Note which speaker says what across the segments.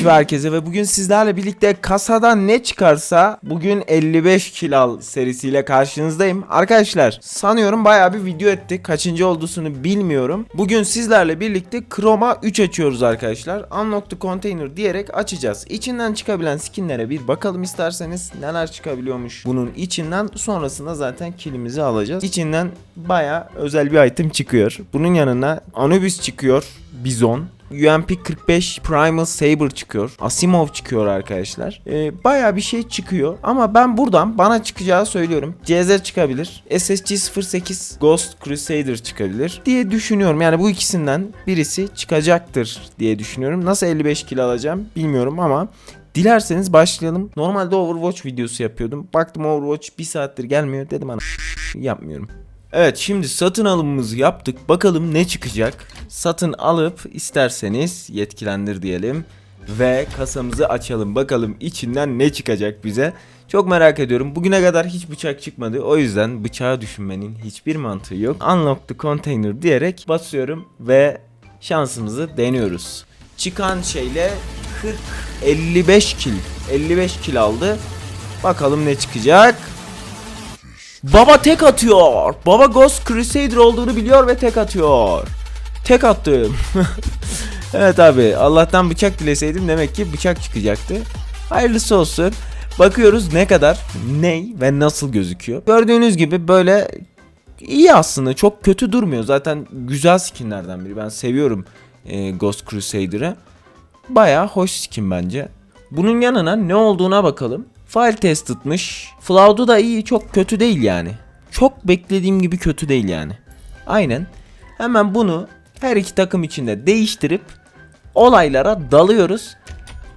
Speaker 1: Selamünaleyküm herkese ve bugün sizlerle birlikte kasadan ne çıkarsa bugün 55 kil al serisiyle karşınızdayım. Arkadaşlar sanıyorum bayağı bir video ettik. Kaçıncı olduğunu bilmiyorum. Bugün sizlerle birlikte Chroma 3 açıyoruz arkadaşlar. Unlock the container diyerek açacağız. İçinden çıkabilen skinlere bir bakalım isterseniz neler çıkabiliyormuş bunun içinden. Sonrasında zaten kilimizi alacağız. İçinden bayağı özel bir item çıkıyor. Bunun yanına Anubis çıkıyor. Bizon. UMP 45 Primal Saber çıkıyor. Asimov çıkıyor arkadaşlar. Ee, Baya bir şey çıkıyor. Ama ben buradan bana çıkacağı söylüyorum. CZ çıkabilir. SSG 08 Ghost Crusader çıkabilir diye düşünüyorum. Yani bu ikisinden birisi çıkacaktır diye düşünüyorum. Nasıl 55 kill alacağım bilmiyorum ama Dilerseniz başlayalım. Normalde Overwatch videosu yapıyordum. Baktım Overwatch bir saattir gelmiyor. Dedim ana yapmıyorum. Evet şimdi satın alımımızı yaptık. Bakalım ne çıkacak. Satın alıp isterseniz yetkilendir diyelim. Ve kasamızı açalım. Bakalım içinden ne çıkacak bize. Çok merak ediyorum. Bugüne kadar hiç bıçak çıkmadı. O yüzden bıçağı düşünmenin hiçbir mantığı yok. Unlock the container diyerek basıyorum ve şansımızı deniyoruz. Çıkan şeyle 40 55 kil. 55 kil aldı. Bakalım ne çıkacak. Baba tek atıyor. Baba Ghost Crusader olduğunu biliyor ve tek atıyor. Tek attım. evet abi Allah'tan bıçak dileseydim demek ki bıçak çıkacaktı. Hayırlısı olsun. Bakıyoruz ne kadar, ney ve nasıl gözüküyor. Gördüğünüz gibi böyle iyi aslında çok kötü durmuyor. Zaten güzel skinlerden biri. Ben seviyorum e, Ghost Crusader'ı. Baya hoş skin bence. Bunun yanına ne olduğuna bakalım. File tested'mış. Floud'u da iyi çok kötü değil yani. Çok beklediğim gibi kötü değil yani. Aynen. Hemen bunu her iki takım içinde değiştirip olaylara dalıyoruz.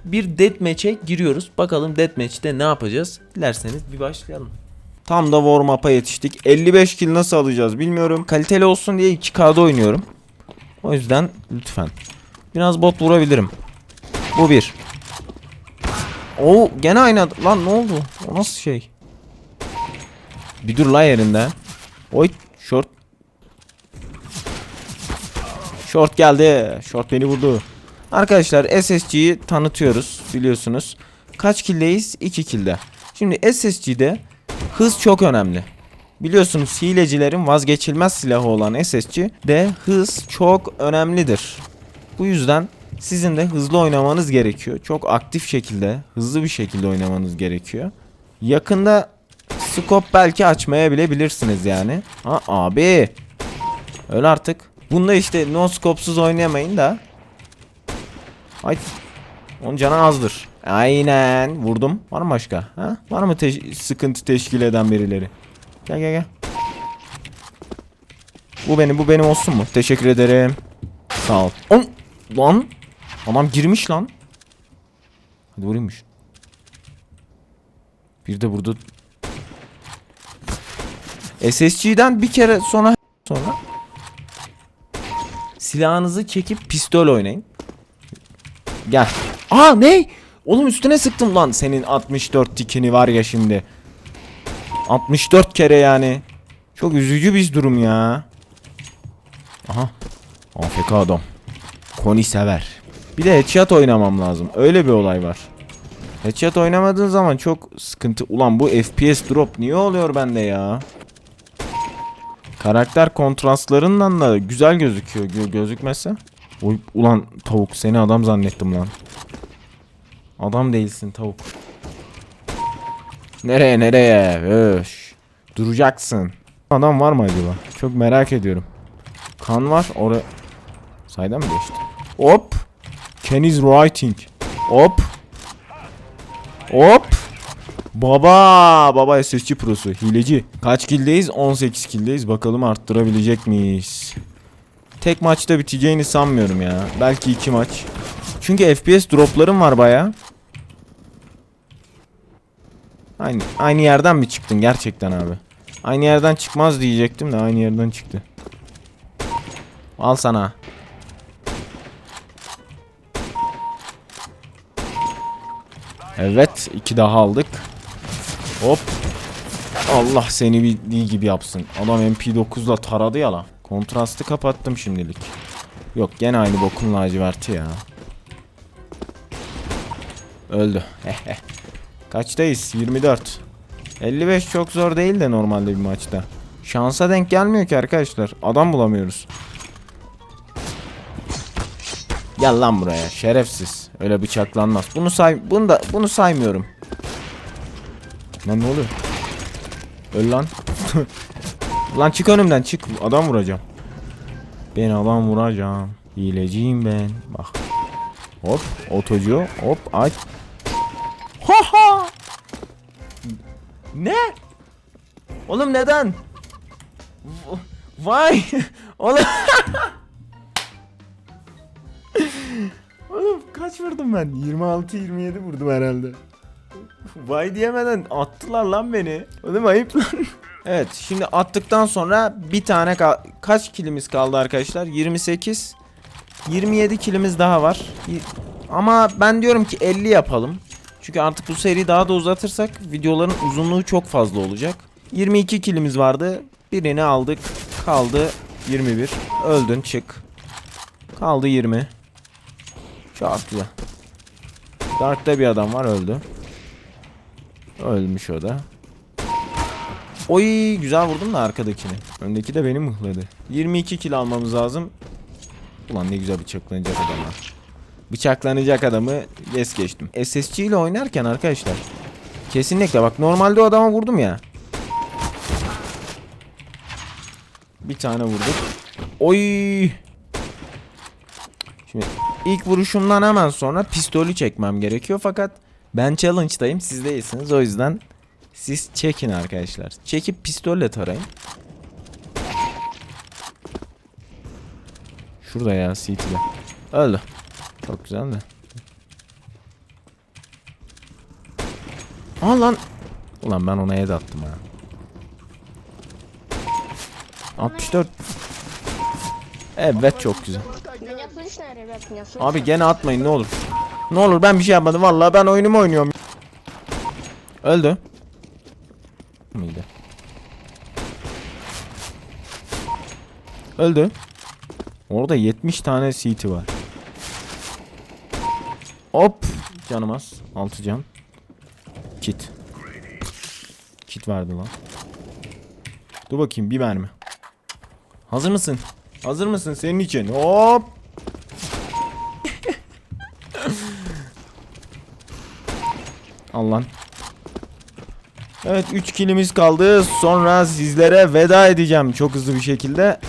Speaker 1: Bir deathmatch'e giriyoruz. Bakalım deathmatch'te ne yapacağız? Dilerseniz bir başlayalım. Tam da warm up'a yetiştik. 55 kill nasıl alacağız bilmiyorum. Kaliteli olsun diye 2K'da oynuyorum. O yüzden lütfen. Biraz bot vurabilirim. Bu bir. Oo gene aynı lan ne oldu? O nasıl şey? Bir dur la yerinde. Oy short. Short geldi. Short beni vurdu. Arkadaşlar SSG'yi tanıtıyoruz biliyorsunuz. Kaç kildeyiz? 2 kilde. Şimdi SSG'de hız çok önemli. Biliyorsunuz hilecilerin vazgeçilmez silahı olan SSG de hız çok önemlidir. Bu yüzden sizin de hızlı oynamanız gerekiyor. Çok aktif şekilde, hızlı bir şekilde oynamanız gerekiyor. Yakında scope belki açmaya bile bilirsiniz yani. Ha abi. Öyle artık. Bunda işte no scope'suz oynayamayın da. Ay. Onun canı azdır. Aynen. Vurdum. Var mı başka? Ha? Var mı te- sıkıntı teşkil eden birileri? Gel gel gel. Bu benim, bu benim olsun mu? Teşekkür ederim. Sağ ol. On. Lan. Adam girmiş lan. Hadi vuraymış. Bir de burada SSG'den bir kere sonra sonra silahınızı çekip pistol oynayın. Gel. Aa ne? Oğlum üstüne sıktım lan senin 64 tikini var ya şimdi. 64 kere yani. Çok üzücü bir durum ya. Aha. AFK adam. Koni sever. Bir de headshot oynamam lazım. Öyle bir olay var. Headshot oynamadığın zaman çok sıkıntı. Ulan bu FPS drop niye oluyor bende ya? Karakter kontrastlarından da güzel gözüküyor. Gö gözükmezse. Oy, ulan tavuk seni adam zannettim lan. Adam değilsin tavuk. Nereye nereye? Öş. Duracaksın. Adam var mı acaba? Çok merak ediyorum. Kan var. Oraya... Sayda mı geçti? Hop. Ken is writing. Hop. Hop. Baba. Baba SSC prosu. Hileci. Kaç kildeyiz? 18 kildeyiz. Bakalım arttırabilecek miyiz? Tek maçta biteceğini sanmıyorum ya. Belki iki maç. Çünkü FPS droplarım var baya. Aynı, aynı yerden mi çıktın gerçekten abi? Aynı yerden çıkmaz diyecektim de aynı yerden çıktı. Al sana. Evet iki daha aldık. Hop. Allah seni bildiği gibi yapsın. Adam MP9'la taradı ya lan. Kontrastı kapattım şimdilik. Yok gene aynı bokun laciverti ya. Öldü. Kaçtayız? 24. 55 çok zor değil de normalde bir maçta. Şansa denk gelmiyor ki arkadaşlar. Adam bulamıyoruz. Gel lan buraya şerefsiz. Öyle bıçaklanmaz. Bunu say bunu da bunu saymıyorum. Lan ne oluyor? Öl lan. lan çık önümden çık. Adam vuracağım. Ben adam vuracağım. Hileciyim ben. Bak. Hop otocu hop aç. Ha ha. Ne? Oğlum neden? Vay. Oğlum vurdum ben? 26 27 vurdum herhalde. Vay diyemeden attılar lan beni. Oğlum ayıp lan. evet şimdi attıktan sonra bir tane kal- kaç kilimiz kaldı arkadaşlar? 28 27 kilimiz daha var. Ama ben diyorum ki 50 yapalım. Çünkü artık bu seriyi daha da uzatırsak videoların uzunluğu çok fazla olacak. 22 kilimiz vardı. Birini aldık. Kaldı 21. Öldün çık. Kaldı 20. Çok güzel. Dark'ta bir adam var öldü. Ölmüş o da. Oy güzel vurdum da arkadakini. Öndeki de beni mıhladı. 22 kill almamız lazım. Ulan ne güzel bıçaklanacak adam var. Bıçaklanacak adamı es geçtim. SSG ile oynarken arkadaşlar kesinlikle bak normalde o adama vurdum ya. Bir tane vurduk. Oy. Şimdi ilk vuruşumdan hemen sonra pistolü çekmem gerekiyor fakat ben challenge'dayım siz değilsiniz o yüzden siz çekin arkadaşlar. Çekip pistolle tarayın. Şurada ya CT'de. Öldü. Çok güzel de. Aa lan. Ulan ben ona head attım ha. 64. Evet çok güzel. Abi gene atmayın ne olur. Ne olur ben bir şey yapmadım vallahi ben oyunumu oynuyorum. Öldü. Mıydı? Öldü. Orada 70 tane CT var. Hop. Canım az. 6 can. Kit. Kit verdi lan. Dur bakayım bir mermi. Hazır mısın? Hazır mısın senin için? Hop. Allah'ın. Evet 3 kilimiz kaldı. Sonra sizlere veda edeceğim çok hızlı bir şekilde.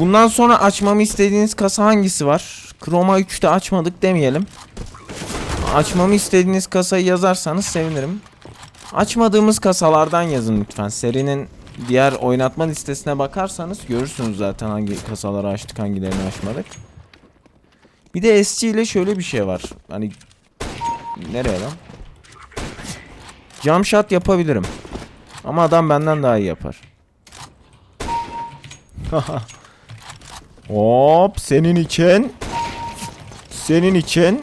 Speaker 1: Bundan sonra açmamı istediğiniz kasa hangisi var? Chroma 3'te açmadık demeyelim. Açmamı istediğiniz kasayı yazarsanız sevinirim. Açmadığımız kasalardan yazın lütfen. Serinin diğer oynatma listesine bakarsanız görürsünüz zaten hangi kasaları açtık hangilerini açmadık. Bir de SG ile şöyle bir şey var. Hani nereye lan? Jump shot yapabilirim. Ama adam benden daha iyi yapar. Hop senin için. Senin için.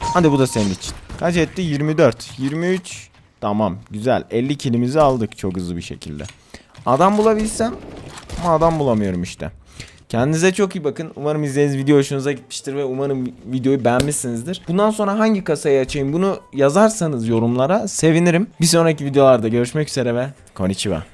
Speaker 1: Hadi bu da senin için. Kaç etti? 24. 23. Tamam güzel. 50 kilimizi aldık çok hızlı bir şekilde. Adam bulabilsem ama adam bulamıyorum işte. Kendinize çok iyi bakın. Umarım izlediğiniz video hoşunuza gitmiştir ve umarım videoyu beğenmişsinizdir. Bundan sonra hangi kasayı açayım bunu yazarsanız yorumlara sevinirim. Bir sonraki videolarda görüşmek üzere ve konnichiwa.